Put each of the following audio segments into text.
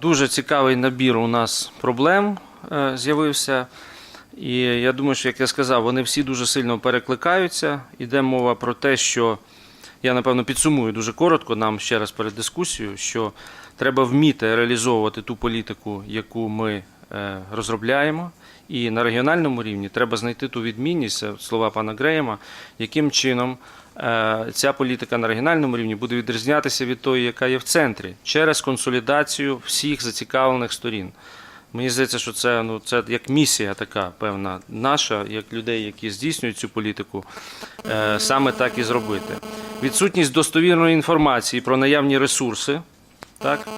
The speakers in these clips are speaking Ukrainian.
Дуже цікавий набір у нас проблем е, з'явився. І я думаю, що, як я сказав, вони всі дуже сильно перекликаються. Іде мова про те, що я напевно підсумую дуже коротко нам ще раз перед дискусією, що треба вміти реалізовувати ту політику, яку ми е, розробляємо. І на регіональному рівні треба знайти ту відмінність, слова пана Греєма, яким чином ця політика на регіональному рівні буде відрізнятися від тої, яка є в центрі, через консолідацію всіх зацікавлених сторін. Мені здається, що це, ну, це як місія така певна наша, як людей, які здійснюють цю політику, е, саме так і зробити. Відсутність достовірної інформації про наявні ресурси, так?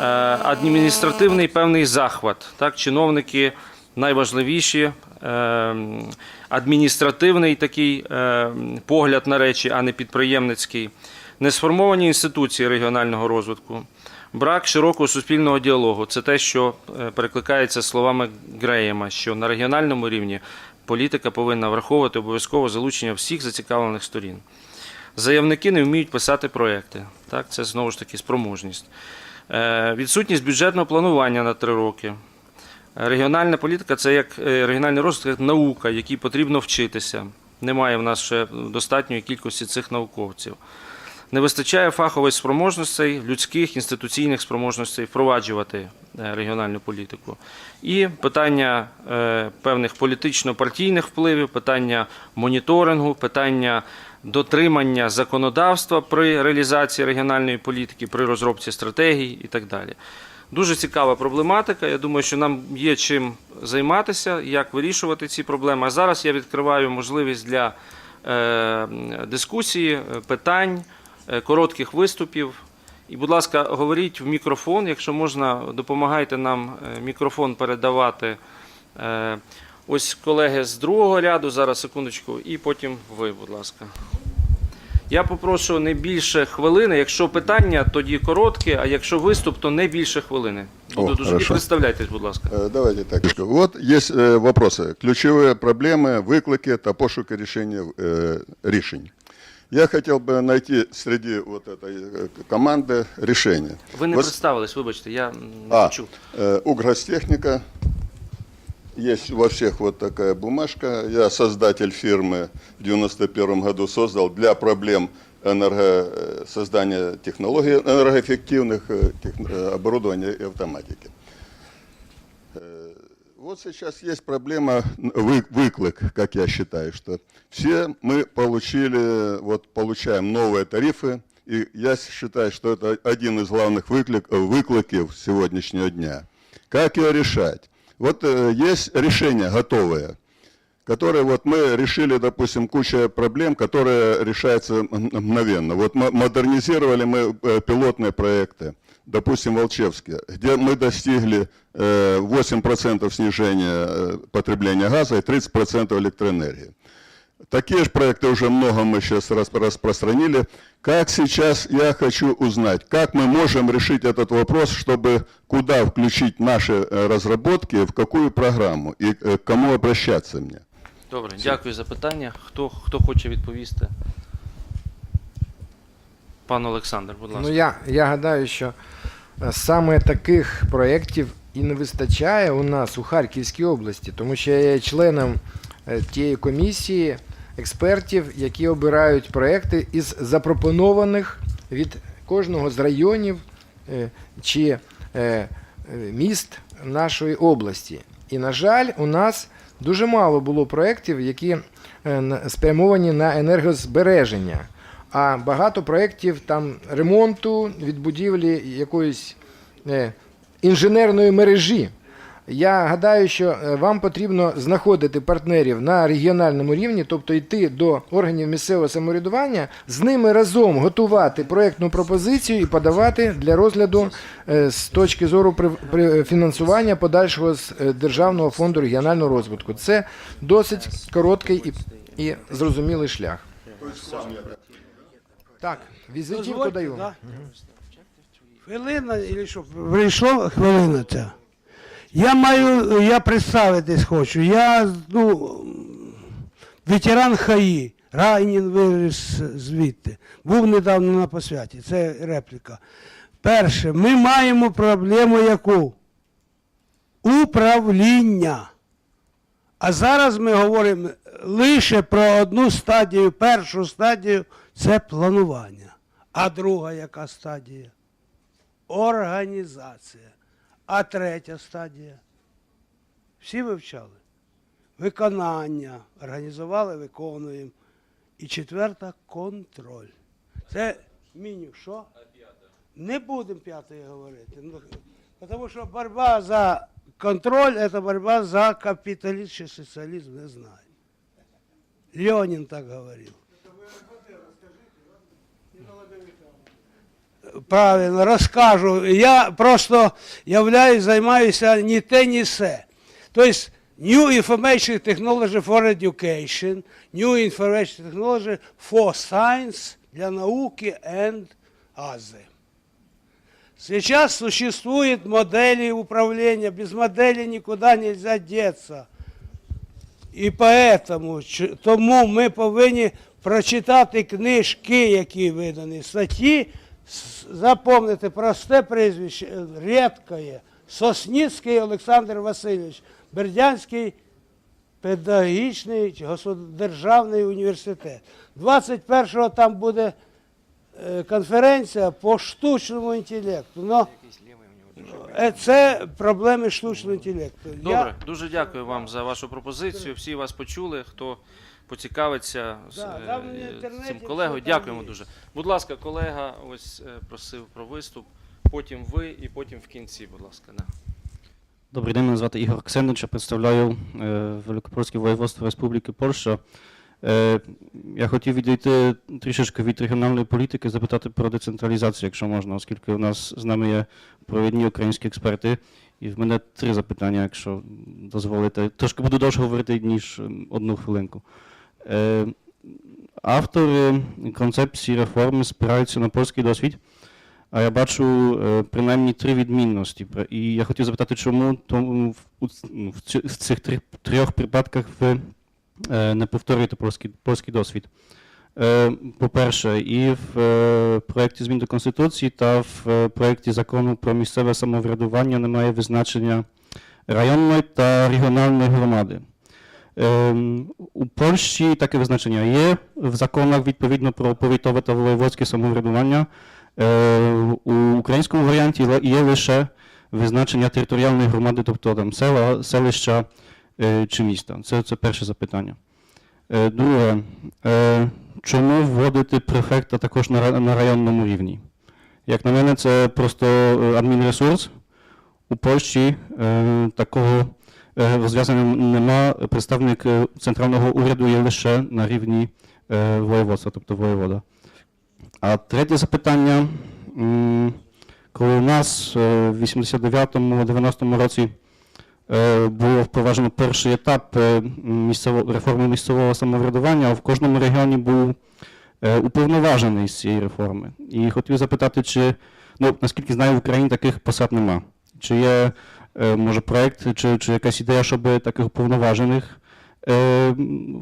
Е, адміністративний певний захват. Так? Чиновники найважливіші, е, адміністративний такий е, погляд на речі, а не підприємницький, несформовані інституції регіонального розвитку. Брак широкого суспільного діалогу це те, що е, перекликається словами Греєма, що на регіональному рівні політика повинна враховувати обов'язково залучення всіх зацікавлених сторін. Заявники не вміють писати проекти. Так, це знову ж таки спроможність. Е, Відсутність бюджетного планування на три роки. Регіональна політика це як е, регіональний розвиток, як наука, якій потрібно вчитися. Немає в нас ще достатньої кількості цих науковців. Не вистачає фахових спроможностей, людських інституційних спроможностей впроваджувати е, регіональну політику. І питання е, певних політично-партійних впливів, питання моніторингу, питання дотримання законодавства при реалізації регіональної політики, при розробці стратегій і так далі. Дуже цікава проблематика. Я думаю, що нам є чим займатися, як вирішувати ці проблеми. А зараз я відкриваю можливість для е, дискусії, е, питань, е, коротких виступів. І, будь ласка, говоріть в мікрофон. Якщо можна, допомагайте нам мікрофон передавати. Ось колеги з другого ряду, зараз секундочку, і потім ви, будь ласка. Я попрошу не більше хвилини. Якщо питання, тоді короткі, а якщо виступ, то не більше хвилини. Буду О, дуже і хорошо. представляйтесь, будь ласка. Э, Давайте так. Вот есть э, вопросы. Ключевые проблемы, выклики та пошука решения э, решений. Я хотел бы найти среди вот этой э, команды решение. Ви не Вот, представились, вибачте, я м, не а, почув. э, Угростехника. Есть во всех вот такая бумажка. Я создатель фирмы в 91 году создал для проблем энерго, э, создания технологий энергоэффективных э, тех- э, оборудования и автоматики. Вот сейчас есть проблема вы- выклик, как я считаю, что все мы получили, вот получаем новые тарифы, и я считаю, что это один из главных выклик, выкликов сегодняшнего дня. Как ее решать? Вот э, есть решения готовые, которые вот мы решили, допустим, куча проблем, которые решаются м- мгновенно. Вот мо- модернизировали мы э, пилотные проекты, допустим, Волчевске, где мы достигли э, 8% снижения э, потребления газа и 30% электроэнергии. Такие же проекты уже много мы сейчас рас- распространили. Как сейчас я хочу узнать, как мы можем решить этот вопрос, чтобы куда включить наши э, разработки, в какую программу и э, к кому обращаться мне? Добре, дякую за питання. Хто, хто хоче відповісти? Пан Олександр, будь ласка. Ну я, я гадаю, що е, саме таких проєктів і не вистачає у нас у Харківській області, тому що я є членом е, тієї комісії експертів, які обирають проекти із запропонованих від кожного з районів е, чи е, е, міст нашої області. І, на жаль, у нас дуже мало було проєктів, які е, спрямовані на енергозбереження. А багато проєктів там ремонту від будівлі якоїсь е, інженерної мережі. Я гадаю, що е, вам потрібно знаходити партнерів на регіональному рівні, тобто йти до органів місцевого самоврядування, з ними разом готувати проєктну пропозицію і подавати для розгляду е, з точки зору фінансування подальшого з е, Державного фонду регіонального розвитку. Це досить короткий і, і зрозумілий шлях. Так, візитівку даю. Хвилина, і що, прийшло хвилина ця. Я маю, я представитись хочу. Я ну, ветеран ХАІ, ранен виріс звідти. Був недавно на посвяті, це репліка. Перше, ми маємо проблему яку? Управління. А зараз ми говоримо лише про одну стадію. Першу стадію це планування. А друга яка стадія? Організація. А третя стадія? Всі вивчали? Виконання. Організували, виконуємо. І четверта контроль. Це меню. Що? Не будемо п'ятої говорити. Ну, Тому що боротьба за контроль це боротьба за капіталізм чи соціалізм, не знаю. Ленін так говорив. Правильно, розкажу. Я просто являюсь, займаюся ні те, ні се. Тобто, New Information Technology for Education, New Information Technology for Science для науки and other. Сейчас существуют модели управления, без модели никуда нельзя деться. І поэтому, тому ми повинні прочитати книжки, які видані, статті, запомнити просте прізвище, рідкое, Сосніцький Олександр Васильович, Бердянський педагогічний державний університет. 21-го там буде е, конференція по штучному інтелекту. Но е, це проблеми штучного інтелекту. Я- Добре, дуже дякую вам за вашу пропозицію. Всі вас почули. Хто поцікавиться з Да, е, цим колегою. Дякуємо дуже. Будь ласка, колега ось е, просив про виступ. Потім ви і потім в кінці, будь ласка. Да. Добрий день, мене звати Ігор Ксенич, я представляю е, Великопольське воєводство Республіки Польща. Е, я хотів відійти трішечки від регіональної політики, запитати про децентралізацію, якщо можна, оскільки у нас з нами є провідні українські експерти. І в мене три запитання, якщо дозволите. Трошки буду довше говорити, ніж одну хвилинку. Е, автори концепції реформи спираються на польський досвід. А я бачу е, принаймні три відмінності. І я хотів запитати, чому ну, в, цих трьох випадках ви е, не повторюєте польський, польський досвід. По-перше, і в проєкті змін до Конституції та в проєкті закону про місцеве самоврядування немає визначення районної та регіональної громади. Ем, У Польщі таке визначення є в законах відповідно про повітове та воєводське самоврядування. Е, У українському варіанті є лише визначення територіальної громади, тобто там села, селища е, чи міста. Це, це перше запитання. Е, Друге, чому вводити префекта також на, на районному рівні? Як на мене, це просто адмінресурс. У Польщі такого розв'язання нема. Представник центрального уряду є лише на рівні воєводства, тобто воєвода. А третє запитання. Коли у нас в 89-90 році було впроваджено перший етап місцево, реформи місцевого самоврядування, в кожному регіоні був уповноважений з цієї реформи. І хотів запитати, чи, ну, наскільки знаю, в Україні таких посад нема. Чи є, може, проєкт, чи, чи якась ідея, щоб таких уповноважених е,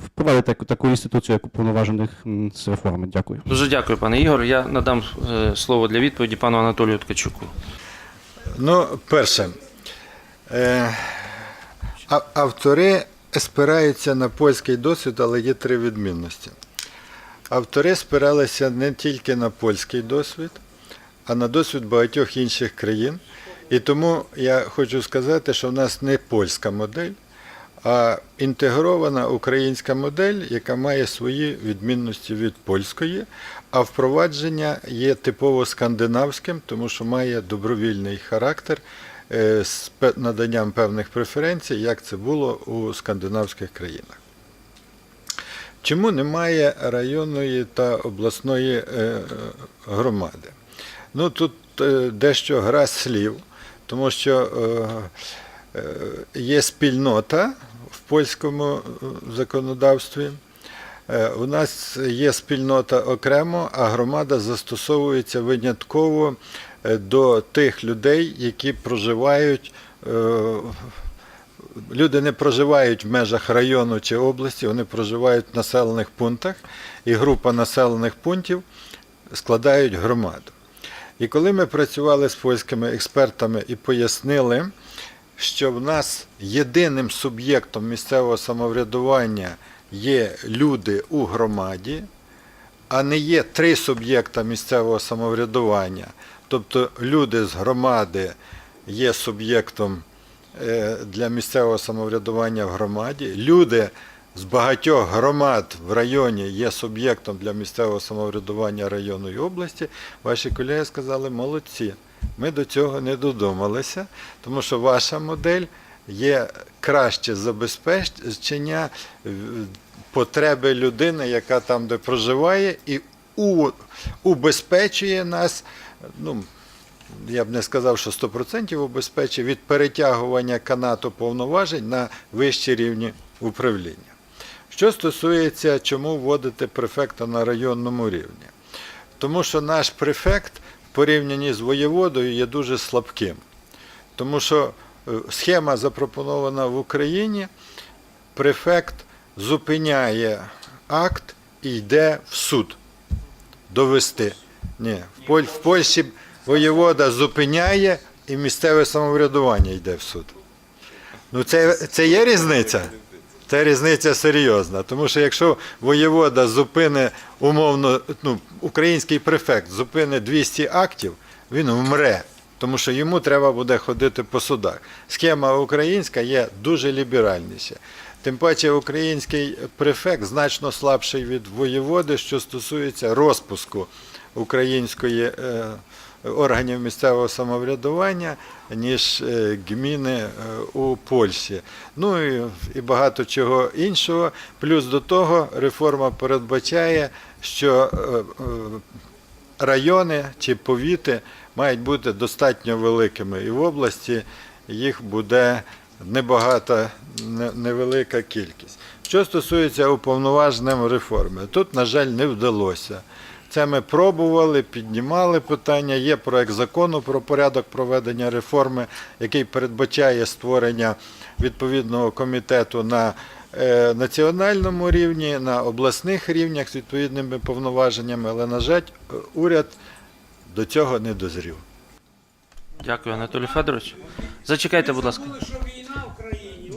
впровадити таку, таку інституцію, як уповноважених з реформи? Дякую. Дуже дякую, пане Ігор. Я надам слово для відповіді пану Анатолію Ткачуку. Ну, перше, е, автори спираються на польський досвід, але є три відмінності. Автори спиралися не тільки на польський досвід, а на досвід багатьох інших країн. І тому я хочу сказати, що в нас не польська модель, а інтегрована українська модель, яка має свої відмінності від польської, а впровадження є типово скандинавським, тому що має добровільний характер е, з наданням певних преференцій, як це було у скандинавських країнах. Чому немає районної та обласної е, е, громади? Ну тут дещо гра слів, тому що е, е, є спільнота в польському е, законодавстві. У нас є спільнота окремо, а громада застосовується винятково до тих людей, які проживають. Люди не проживають в межах району чи області, вони проживають в населених пунктах, і група населених пунктів складають громаду. І коли ми працювали з польськими експертами і пояснили, що в нас єдиним суб'єктом місцевого самоврядування є люди у громаді, а не є три суб'єкта місцевого самоврядування. Тобто люди з громади є суб'єктом е, для місцевого самоврядування в громаді, люди з багатьох громад в районі є суб'єктом для місцевого самоврядування району і області. Ваші колеги сказали, молодці. Ми до цього не додумалися, тому що ваша модель є краще забезпечення е, потреби людини, яка там, де проживає, і убезпечує нас. Ну, я б не сказав, що 100% убезпечує від перетягування канату повноважень на вищі рівні управління. Що стосується, чому вводити префекта на районному рівні? Тому що наш префект в порівнянні з воєводою є дуже слабким. Тому що е, схема запропонована в Україні, префект зупиняє акт і йде в суд довести. Ні, в, Поль, в Польщі воєвода зупиняє і місцеве самоврядування йде в суд. Ну це, це є різниця? Це різниця серйозна. Тому що якщо воєвода зупине умовно, ну, український префект зупине 200 актів, він вмре. Тому що йому треба буде ходити по судах. Схема українська є дуже ліберальніша. Тим паче український префект значно слабший від воєводи, що стосується розпуску української е, органів місцевого самоврядування, ніж е, гміни е, у Польщі. Ну і, і багато чого іншого. Плюс до того реформа передбачає, що е, райони чи повіти мають бути достатньо великими. І в області їх буде небагата, невелика кількість. Що стосується уповноваженим реформи, тут, на жаль, не вдалося. Це ми пробували, піднімали питання. Є проект закону про порядок проведення реформи, який передбачає створення відповідного комітету на е, національному рівні, на обласних рівнях з відповідними повноваженнями, але, на жаль, уряд до цього не дозрів. Дякую, Анатолій Федорович. Зачекайте, будь ласка.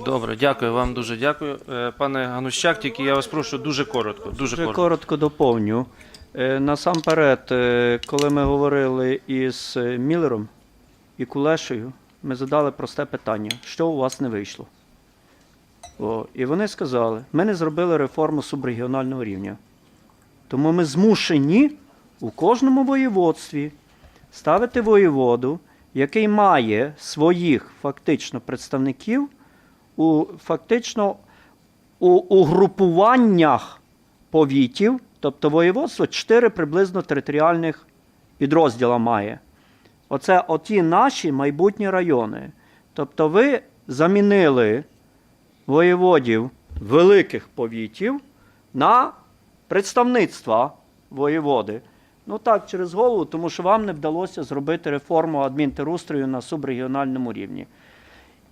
Добре, дякую вам дуже дякую. Е, Пане Ганущак, тільки я вас прошу дуже коротко. Дуже Дуже коротко. коротко доповню. Е, Насамперед, е, коли ми говорили із е, Міллером і Кулешею, ми задали просте питання: що у вас не вийшло? О, і вони сказали: ми не зробили реформу субрегіонального рівня. Тому ми змушені у кожному воєводстві ставити воєводу, який має своїх фактично представників у фактично у угрупуваннях повітів, тобто воєводство, чотири приблизно територіальних підрозділа має. Оце оті наші майбутні райони. Тобто ви замінили воєводів великих повітів на представництва воєводи. Ну так, через голову, тому що вам не вдалося зробити реформу адмінтерустрою на субрегіональному рівні.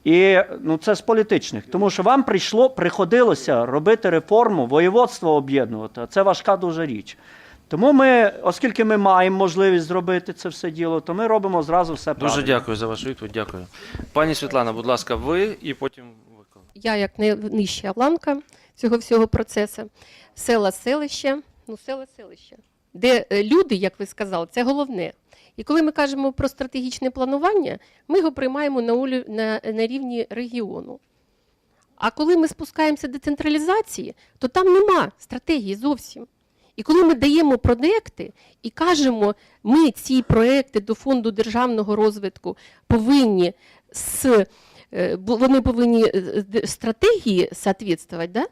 І ну, це з політичних, тому що вам прийшло, приходилося робити реформу, воєводство об'єднувати. а Це важка дуже річ. Тому ми, оскільки ми маємо можливість зробити це все діло, то ми робимо зразу все правильно. Дуже дякую за вашу відповідь. Дякую. Пані Світлана, будь ласка, ви і потім ви. я як найнижча ланка цього всього процесу, села селище, ну села селище, де е, люди, як ви сказали, це головне. І коли ми кажемо про стратегічне планування, ми його приймаємо на, на, на рівні регіону. А коли ми спускаємося до централізації, то там нема стратегії зовсім. І коли ми даємо проекти і кажемо, ми ці проекти до фонду державного розвитку повинні з е, вони повинні е, стратегії соответствовать, да?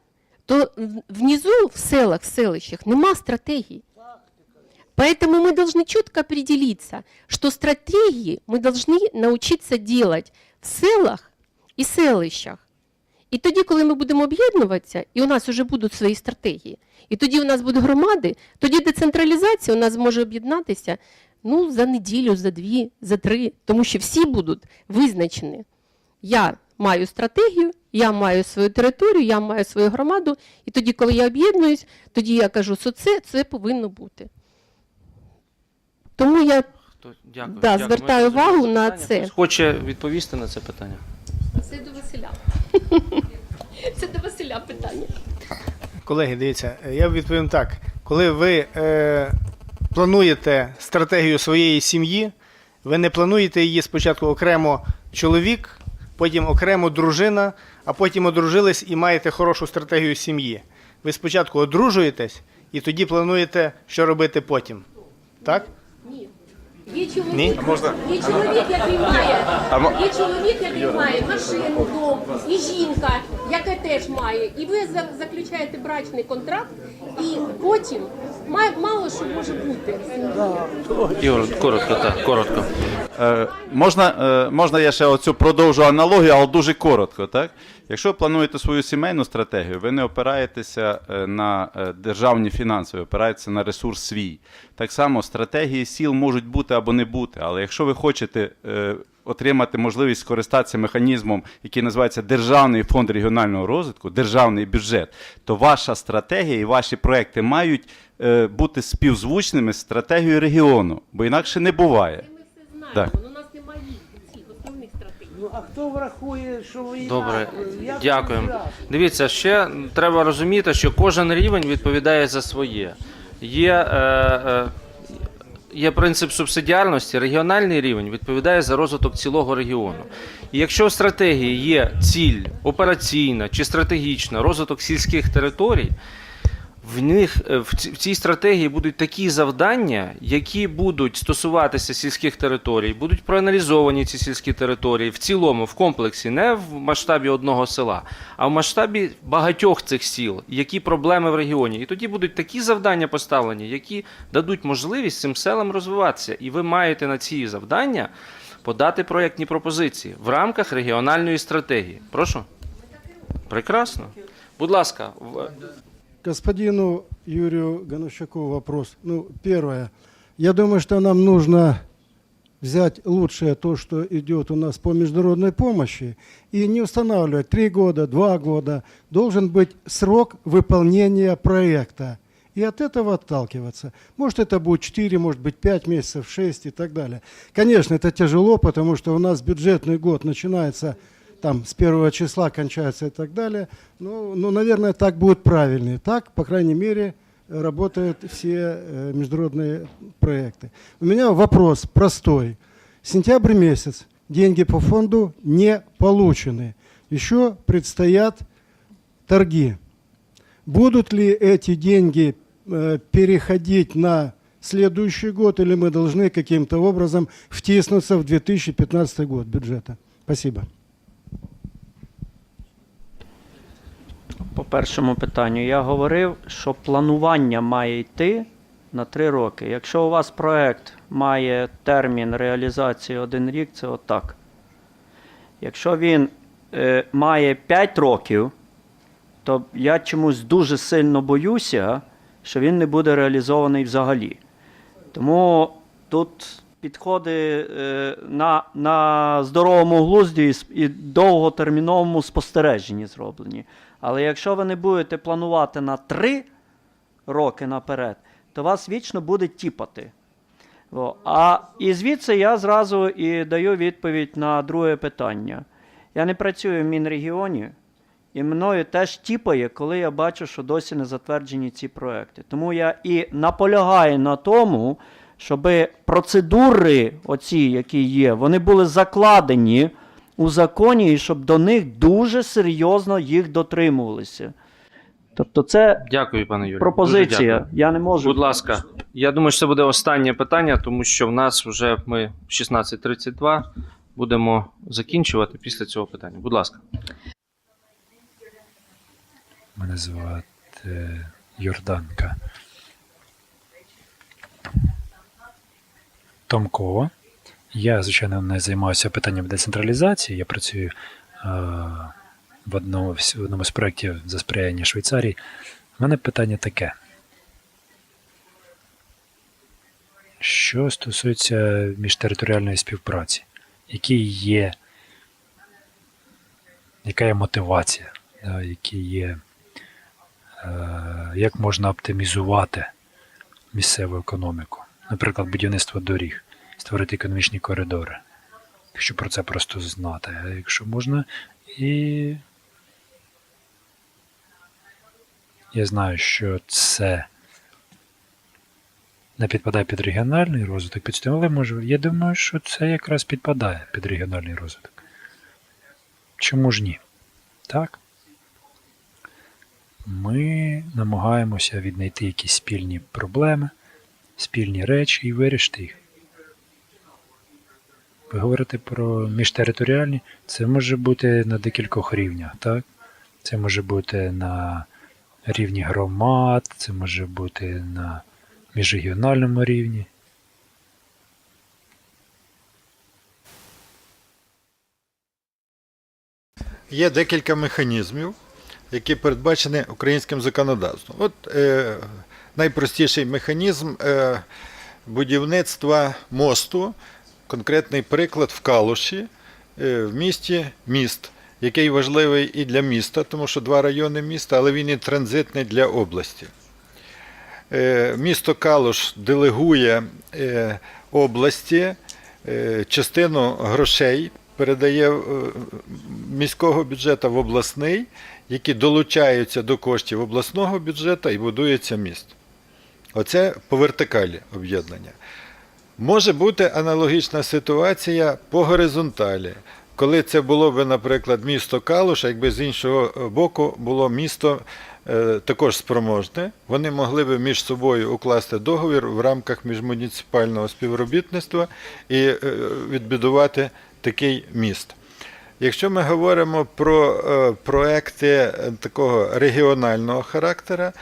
то внизу в селах, в селищах нема стратегии. Поэтому мы должны четко определиться, что стратегии мы должны научиться делать в селах і селищах. І тоді, коли ми будемо об'єднуватися, і у нас вже будуть свої стратегії, і тоді у нас будуть громади, тоді децентралізація у нас зможе об'єднатися ну, за неділю, за дві, за три, тому що всі будуть визначені. Я маю стратегію, я маю свою територію, я маю свою громаду, і тоді, коли я об'єднуюсь, тоді я кажу, що це, це повинно бути. Тому я То дякую. Да, дякую. Звертаю зрозуміли увагу на питання. це. Хтось Хоче відповісти на це питання? Це до Василя. Це до Василя питання. Колеги, дивіться, я відповім так. Коли ви е, плануєте стратегію своєї сім'ї, ви не плануєте її спочатку окремо чоловік, потім окремо дружина, а потім одружились і маєте хорошу стратегію сім'ї. Ви спочатку одружуєтесь і тоді плануєте, що робити потім. Так? Ні. Є чоловік, Ні? є чоловік, який має, є чоловік, який має машину, дом, і жінка, яка теж має. І ви заключаєте брачний контракт, і потім має, мало що може бути. Ігор, коротко, так, коротко. Е, можна, е, можна я ще оцю продовжу аналогію, але дуже коротко. Так? Якщо ви плануєте свою сімейну стратегію, ви не опираєтеся е, на е, державні фінанси, ви опираєтеся на ресурс свій. Так само стратегії сіл можуть бути або не бути, але якщо ви хочете е, отримати можливість скористатися механізмом, який називається Державний фонд регіонального розвитку, державний бюджет, то ваша стратегія і ваші проекти мають бути співзвучними з стратегією регіону, бо інакше не буває. Ми все знаємо, а хто врахує, що війна? Добре, Як дякуємо. це? Дивіться, ще треба розуміти, що кожен рівень відповідає за своє. Є, е, е, є принцип субсидіарності, регіональний рівень відповідає за розвиток цілого регіону. І якщо в стратегії є ціль операційна чи стратегічна розвиток сільських територій, в них е, в ці- в цій стратегії будуть такі завдання, які будуть стосуватися сільських територій, будуть проаналізовані ці сільські території в цілому, в комплексі, не в масштабі одного села, а в масштабі багатьох цих сіл, які проблеми в регіоні. І тоді будуть такі завдання поставлені, які дадуть можливість цим селам розвиватися. І ви маєте на ці завдання подати проєктні пропозиції в рамках регіональної стратегії. Прошу. Прекрасно. Будь ласка, в- Господину Юрию Ганущаку вопрос. Ну, первое. Я думаю, что нам нужно взять лучшее то, что идет у нас по международной помощи, и не устанавливать три года, два года. Должен быть срок выполнения проекта. И от этого отталкиваться. Может, это будет 4, может быть, 5 месяцев, 6 и так далее. Конечно, это тяжело, потому что у нас бюджетный год начинается там с первого числа, кончается и так далее. Ну, ну, наверное, так будет правильнее. Так, по крайней мере, работают все э, международные проекты. У меня вопрос простой. Сентябрь месяц. Деньги по фонду не получены. Еще предстоят торги. Будут ли эти деньги э, переходить на следующий год, или мы должны каким-то образом втиснуться в 2015 год бюджета? Спасибо. По першому питанню я говорив, що планування має йти на три роки. Якщо у вас проект має термін реалізації один рік, це отак. Якщо він е, має 5 років, то я чомусь дуже сильно боюся, що він не буде реалізований взагалі. Тому тут підходи е, на, на здоровому глузді і довготерміновому спостереженні зроблені. Але якщо ви не будете планувати на три роки наперед, то вас вічно буде тіпати. О, а і звідси я зразу і даю відповідь на друге питання. Я не працюю в Мінрегіоні, і мною теж тіпає, коли я бачу, що досі не затверджені ці проекти. Тому я і наполягаю на тому, щоб процедури, оці, які є, вони були закладені у законі, і щоб до них дуже серйозно їх дотримувалися. Тобто, це дякую, пане Юрію. Пропозиція. дякую. Я не можу. Будь ласка, я думаю, що це буде останнє питання, тому що в нас вже ми 16.32 будемо закінчувати після цього питання. Будь ласка. Мене звати Йорданка. Томкова. Я, звичайно, не займаюся питанням децентралізації. Я працюю е, в, одному, в одному з проєктів за сприяння Швейцарії. У мене питання таке. Що стосується міжтериторіальної співпраці, які є, яка є мотивація, да, які є Е, як можна оптимізувати місцеву економіку, наприклад, будівництво доріг. Створити економічні коридори. Якщо про це просто знати. А якщо можна і. Я знаю, що це не підпадає під регіональний розвиток, під але може. Я думаю, що це якраз підпадає під регіональний розвиток. Чому ж ні? Так? Ми намагаємося віднайти якісь спільні проблеми, спільні речі і вирішити їх. Ви говорите про міжтериторіальні, це може бути на декількох рівнях, так? Це може бути на рівні громад, це може бути на міжрегіональному рівні. Є декілька механізмів, які передбачені українським законодавством. От е, найпростіший механізм е, будівництва мосту, конкретний приклад в Калуші, е, в місті міст, який важливий і для міста, тому що два райони міста, але він і транзитний для області. Е, Місто Калуш делегує е, області частину грошей, передає міського бюджету в обласний, які долучаються до коштів обласного бюджету і будується міст. Оце по вертикалі об'єднання. Може бути аналогічна ситуація по горизонталі, коли це було б, наприклад, місто Калуш, якби з іншого боку було місто е, також спроможне, вони могли б між собою укласти договір в рамках міжмуніципального співробітництва і е, відбудувати такий міст. Якщо ми говоримо про е, проекти такого регіонального характера,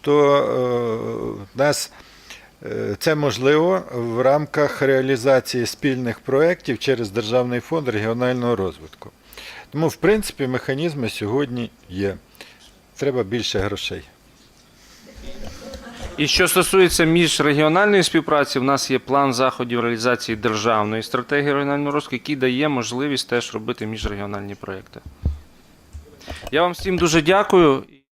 то е, нас це можливо в рамках реалізації спільних проєктів через Державний фонд регіонального розвитку. Тому, в принципі, механізми сьогодні є. Треба більше грошей. І що стосується міжрегіональної співпраці, в нас є план заходів реалізації державної стратегії регіонального розвитку, який дає можливість теж робити міжрегіональні проекти. Я вам всім дуже дякую.